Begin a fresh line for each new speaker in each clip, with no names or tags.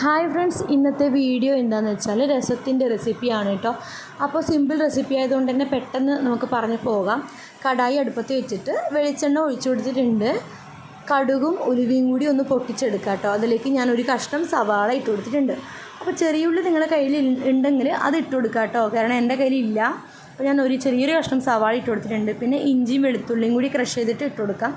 Hi friends ഇന്നത്തെ video എന്താണെന്ന് വെച്ചാൽ രസത്തിന്റെ റെസിപ്പിയാണ് കേട്ടോ അപ്പോൾ സിമ്പിൾ റെസിപ്പി ആയതുകൊണ്ട് തന്നെ പെട്ടെന്ന് നമുക്ക് പറഞ്ഞു പോകാം. കടായി അടുപ്പത്ത് വെച്ചിട്ട് വെളിച്ചെണ്ണ ഒഴിച്ചു കൊടുത്തിട്ടുണ്ട്. കടുകും ഉലുവയും കൂടി ഒന്ന് പൊട്ടിച്ചെടുക്കാം കേട്ടോ അതിലേക്ക് ഞാൻ ഒരു കഷ്ണം സവാള ഇട്ട് കൊടുത്തിട്ടുണ്ട്. അപ്പോൾ ചെറിയ ഉള്ളി നിങ്ങളുടെ കയ്യിൽ ഉണ്ടെങ്കിൽ അത് ഇട്ട് കൊടുക്കാം കേട്ടോ കാരണം എന്റെ കയ്യിൽ ഇല്ല. അപ്പോൾ ഞാൻ ഒരു ചെറിയൊരു കഷ്ണം സവാള ഇട്ട് കൊടുത്തിട്ടുണ്ട്. പിന്നെ ഇഞ്ചിയും വെളുത്തുള്ളിയും കൂടി ക്രഷ് ചെയ്തിട്ട് ഇട്ട് കൊടുക്കാം.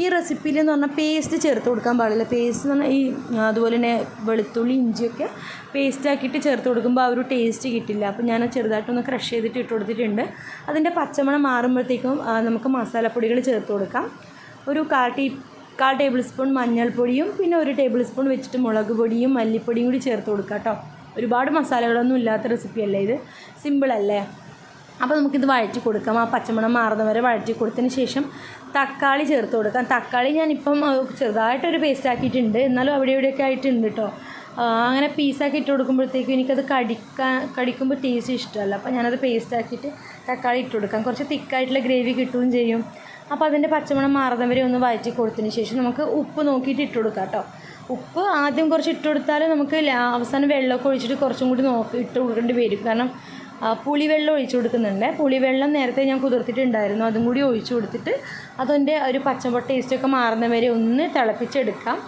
ഈ റെസിപ്പിയിൽ എന്ന് പറഞ്ഞാൽ പേസ്റ്റ് ചേർത്ത് കൊടുക്കാൻ പാടില്ല. പേസ്റ്റ് എന്ന് പറഞ്ഞാൽ ഈ അതുപോലെ തന്നെ വെളുത്തുള്ളി ഇഞ്ചിയൊക്കെ പേസ്റ്റ് ആക്കിയിട്ട് ചേർത്ത് കൊടുക്കുമ്പോൾ ആ ഒരു ടേസ്റ്റ് കിട്ടില്ല. അപ്പോൾ ഞാൻ ചെറുതായിട്ടൊന്ന് ക്രഷ് ചെയ്തിട്ട് ഇട്ട് കൊടുത്തിട്ടുണ്ട്. അതിന്റെ പച്ചമണം മാറുമ്പോഴത്തേക്കും നമുക്ക് മസാലപ്പൊടികൾ ചേർത്ത് കൊടുക്കാം. ഒരു കാൽ ടീ കാൽ ടേബിൾ സ്പൂൺ മഞ്ഞൾപ്പൊടിയും പിന്നെ ഒരു ടേബിൾ സ്പൂൺ വെച്ചിട്ട് മുളക് പൊടിയും മല്ലിപ്പൊടിയും കൂടി ചേർത്ത് കൊടുക്കാം കേട്ടോ. ഒരുപാട് മസാലകളൊന്നും ഇല്ലാത്ത റെസിപ്പിയല്ലേ ഇത്? സിമ്പിളല്ലേ അപ്പോൾ നമുക്കിത് വഴറ്റി കൊടുക്കാം. ആ പച്ചമണം മാറുന്ന വരെ വഴറ്റി കൊടുത്തതിന് ശേഷം തക്കാളി ചേർത്ത് കൊടുക്കാം. തക്കാളി ഞാനിപ്പം ചെറുതായിട്ടൊരു പേസ്റ്റ് ആക്കിയിട്ടുണ്ട്. എന്നാലും അവിടെ ഇവിടെയൊക്കെ ആയിട്ടുണ്ട് കേട്ടോ അങ്ങനെ പീസാക്കി ഇട്ട് കൊടുക്കുമ്പോഴത്തേക്കും എനിക്കത് കടിക്കാൻ കടിക്കുമ്പോൾ ടേസ്റ്റ് ഇഷ്ടമല്ല. അപ്പോൾ ഞാനത് പേസ്റ്റ് ആക്കിയിട്ട് തക്കാളി ഇട്ട് കൊടുക്കാം. കുറച്ച് തിക്കായിട്ടുള്ള ഗ്രേവി കിട്ടുകയും ചെയ്യും. അപ്പോൾ അതിന്റെ പച്ചമണം മാറുന്ന വരെ ഒന്ന് വഴറ്റി കൊടുത്തതിന് ശേഷം നമുക്ക് ഉപ്പ് നോക്കിയിട്ട് ഇട്ട് കൊടുക്കാം കേട്ടോ ഉപ്പ് ആദ്യം കുറച്ച് ഇട്ട് കൊടുത്താൽ നമുക്ക് അവസാനം വെള്ളമൊക്കെ ഒഴിച്ചിട്ട് കുറച്ചും കൂടി നോക്കി ഇട്ട് കൊടുക്കേണ്ടി വരും. കാരണം പുളിവെള്ളം ഒഴിച്ചു കൊടുക്കുന്നുണ്ട്. പുളിവെള്ളം നേരത്തെ ഞാൻ കുതിർത്തിട്ടുണ്ടായിരുന്നു. അതും കൂടി ഒഴിച്ചു കൊടുത്തിട്ട് അതിന്റെ ഒരു പച്ചമ്പൊ ടേസ്റ്റൊക്കെ മാറുന്ന വരെ ഒന്ന് തിളപ്പിച്ചെടുക്കാം.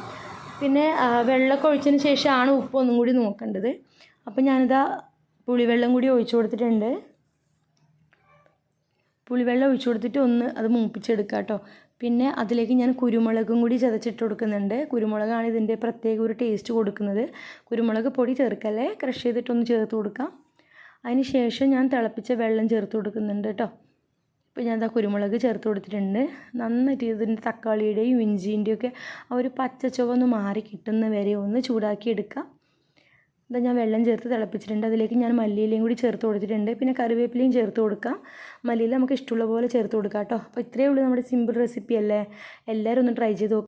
പിന്നെ വെള്ളമൊക്കെ ഒഴിച്ചതിന് ശേഷമാണ് ഉപ്പ് ഒന്നും കൂടി നോക്കേണ്ടത്. അപ്പോൾ ഞാനിതാ പുളിവെള്ളം കൂടി ഒഴിച്ചു കൊടുത്തിട്ടുണ്ട്. പുളിവെള്ളം ഒഴിച്ചു കൊടുത്തിട്ട് ഒന്ന് അത് മൂപ്പിച്ചെടുക്കുക കേട്ടോ. പിന്നെ അതിലേക്ക് ഞാൻ കുരുമുളകും കൂടി ചതച്ചിട്ട് കൊടുക്കുന്നുണ്ട്. കുരുമുളകാണ് ഇതിന്റെ പ്രത്യേക ഒരു ടേസ്റ്റ് കൊടുക്കുന്നത്. കുരുമുളക് പൊടി ചേർക്കല്ലേ? ക്രഷ് ചെയ്തിട്ടൊന്ന് ചേർത്ത് കൊടുക്കാം. അതിന് ശേഷം ഞാൻ തിളപ്പിച്ച വെള്ളം ചേർത്ത് കൊടുക്കുന്നുണ്ട് കേട്ടോ. ഇപ്പോൾ ഞാൻ എന്താ കുരുമുളക് ചേർത്ത് കൊടുത്തിട്ടുണ്ട്. നന്നായിട്ട് ഇതിന്റെ തക്കാളിയുടെയും ഇഞ്ചിന്റെയും ഒക്കെ ആ ഒരു പച്ച ചുവ ഒന്ന് മാറി കിട്ടുന്ന വരെ ഒന്ന് ചൂടാക്കി എടുക്കാം. ഇതാ ഞാൻ വെള്ളം ചേർത്ത് തിളപ്പിച്ചിട്ടുണ്ട്. അതിലേക്ക് ഞാൻ മല്ലിയിലയും കൂടി ചേർത്ത് കൊടുത്തിട്ടുണ്ട്. പിന്നെ കറിവേപ്പിലയും ചേർത്ത് കൊടുക്കാം. മല്ലിയില നമുക്ക് ഇഷ്ടമുള്ള പോലെ ചേർത്ത് കൊടുക്കാം കേട്ടോ. അപ്പോൾ ഇത്രയേ ഉള്ളൂ നമ്മുടെ സിമ്പിൾ റെസിപ്പി അല്ലേ? എല്ലാവരും ഒന്ന് ട്രൈ ചെയ്ത്